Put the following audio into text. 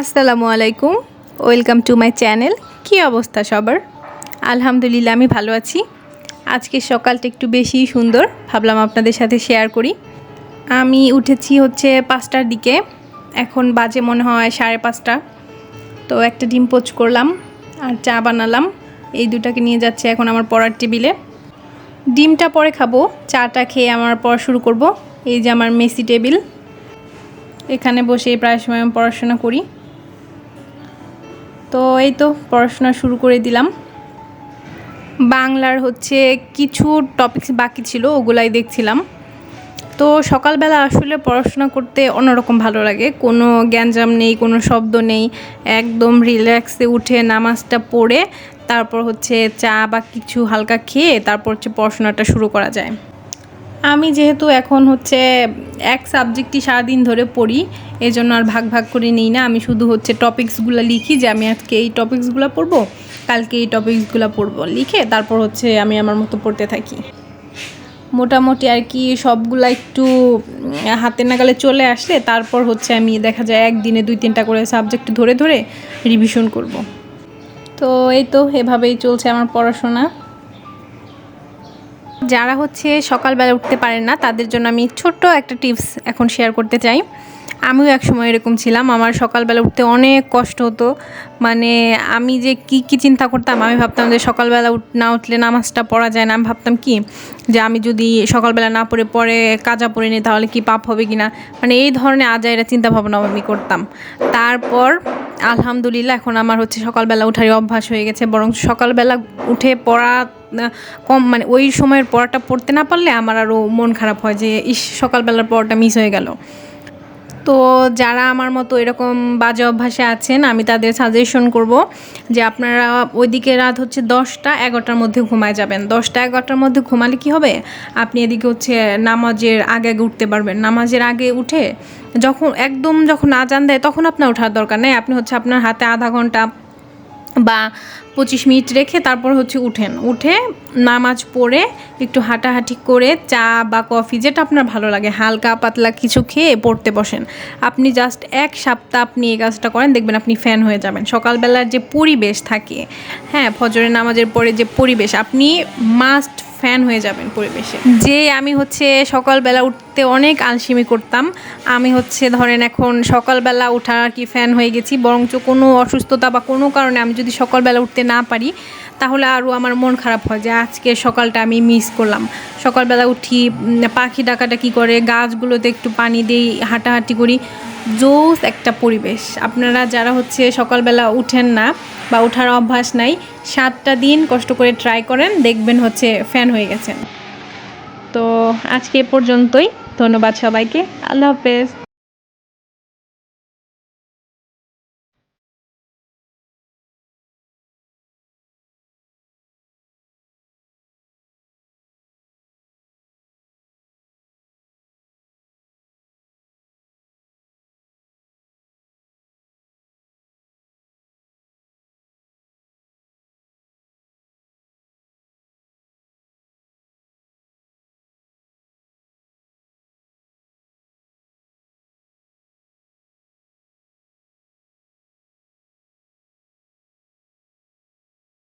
আসসালামু আলাইকুম। Welcome to my channel কী অবস্থা সবার? আলহামদুলিল্লাহ, আমি ভালো আছি। আজকে সকালটা একটু বেশি সুন্দর, ভাবলাম আপনাদের সাথে শেয়ার করি। আমি উঠেছি হচ্ছে পাঁচটার দিকে। এখন বাজে মনে হয় সাড়ে পাঁচটা। তো একটা ডিম পোচ করলাম আর চা বানালাম। এই দুটাকে নিয়ে যাচ্ছে এখন আমার পড়ার টেবিলে। ডিমটা পরে খাব। চাটা খেয়ে আমার পড়া শুরু করব। এই যে আমার মেসি টেবিল। এখানে বসে প্রায় সময় আমি পড়াশোনা করি। তো এই তো পড়াশোনা শুরু করে দিলাম। বাংলার হচ্ছে কিছু টপিকস বাকি ছিল, ওগুলাই দেখছিলাম। তো সকালবেলা আসলে পড়াশোনা করতে অন্যরকম ভালো লাগে। কোনো জ্ঞানজাম নেই, কোনো শব্দ নেই। একদম রিল্যাক্সে উঠে নামাজটা পড়ে, তারপর হচ্ছে চা বা কিছু হালকা খেয়ে তারপর হচ্ছে পড়াশোনাটা শুরু করা যায়। আমি যেহেতু এখন হচ্ছে এক সাবজেক্টই সারাদিন ধরে পড়ি এই জন্য আর ভাগ ভাগ করে নিই না। আমি শুধু হচ্ছে টপিকসগুলো লিখি যে আমি আজকে এই টপিকসগুলো পড়ব, কালকে এই টপিকসগুলো পড়ব লিখে তারপর হচ্ছে আমি আমার মতো পড়তে থাকি। মোটামুটি আর কি সবগুলা একটু হাতে নাগালে চলে আসলে তারপর হচ্ছে আমি দেখা যায় একদিনে দুই তিনটা করে সাবজেক্ট ধরে ধরে রিভিশন করব। তো এই তো, এভাবেই চলছে আমার পড়াশোনা। যারা হচ্ছে সকালবেলা উঠতে পারেন না, তাদের জন্য আমি ছোট্ট একটা টিপস এখন শেয়ার করতে চাই। আমিও এক সময় এরকম ছিলাম। আমার সকালবেলা উঠতে অনেক কষ্ট হতো। মানে আমি যে কি কি চিন্তা করতাম, আমি ভাবতাম যে সকালবেলা উঠ, না উঠলে নামাজটা পড়া যায় না। আমি ভাবতাম কি? যে আমি যদি সকালবেলা না পড়ে, পরে কাজা পড়ে নিই, তাহলে কি পাপ হবে কি না মানে এই ধরনের আজাইরা চিন্তা ভাবনা আমি করতাম। তারপর আলহামদুলিল্লাহ এখন আমার হচ্ছে সকালবেলা উঠারই অভ্যাস হয়ে গেছে। বরং সকালবেলা উঠে পড়া কম মানে ওই সময়ের পড়াটা পড়তে না পারলে আমার আরও মন খারাপ হয় যে, ইস, সকালবেলার পড়াটা মিস হয়ে গেল। তো যারা আমার মতো এরকম বাজে অভ্যাসে আছেন, আমি তাদের সাজেশন করব যে আপনারা ওইদিকে রাত হচ্ছে দশটা, এগারোটার মধ্যে ঘুমায় যাবেন। দশটা, এগারোটার মধ্যে ঘুমালে কি হবে? আপনি এদিকে হচ্ছে নামাজের আগে আগে উঠতে পারবেন। নামাজের আগে উঠে যখন, একদম যখন আজান দেয়, তখন আপনার ওঠার দরকার নেই। আপনি হচ্ছে আপনার হাতে আধা ঘণ্টা বা পঁচিশ মিনিট রেখে তারপর হচ্ছে উঠেন। উঠে নামাজ পড়ে একটু হাঁটাহাঁটি করে চা বা কফি যেটা আপনার ভালো লাগে, হালকা পাতলা কিছু খেয়ে পড়তে বসেন। আপনি জাস্ট এক সপ্তাহ আপনি এই কাজটা করেন, দেখবেন আপনি ফ্যান হয়ে যাবেন। সকালবেলার যে পরিবেশ থাকে হ্যাঁ ফজরের নামাজের পরে যে পরিবেশ, আপনি মাস্ট ফ্যান হয়ে যাবেন পরিবেশে। যে আমি হচ্ছে সকালবেলা উঠতে অনেক আলসিমি করতাম, আমি হচ্ছে ধরেন এখন সকালবেলা ওঠা কি ফ্যান হয়ে গেছি, বরঞ্চ কোনো অসুস্থতা বা কোনো কারণে আমি যদি সকালবেলা উঠতে না পারি তাহলে আরও আমার মন খারাপ হয় যে আজকে সকালটা আমি মিস করলাম। সকালবেলা উঠি পাখি ডাকাটা কী করে, গাছগুলোতে একটু পানি দিই, হাঁটাহাঁটি করি। জোস একটা পরিবেশ। আপনারা যারা হচ্ছে সকালবেলা উঠেন না বা ওঠার অভ্যাস নাই, সাতটা দিন কষ্ট করে ট্রাই করেন, দেখবেন হচ্ছে ফ্যান হয়ে গেছেন। তো আজকে এ পর্যন্তই। ধন্যবাদ সবাইকে। আল্লাহ হাফেজ।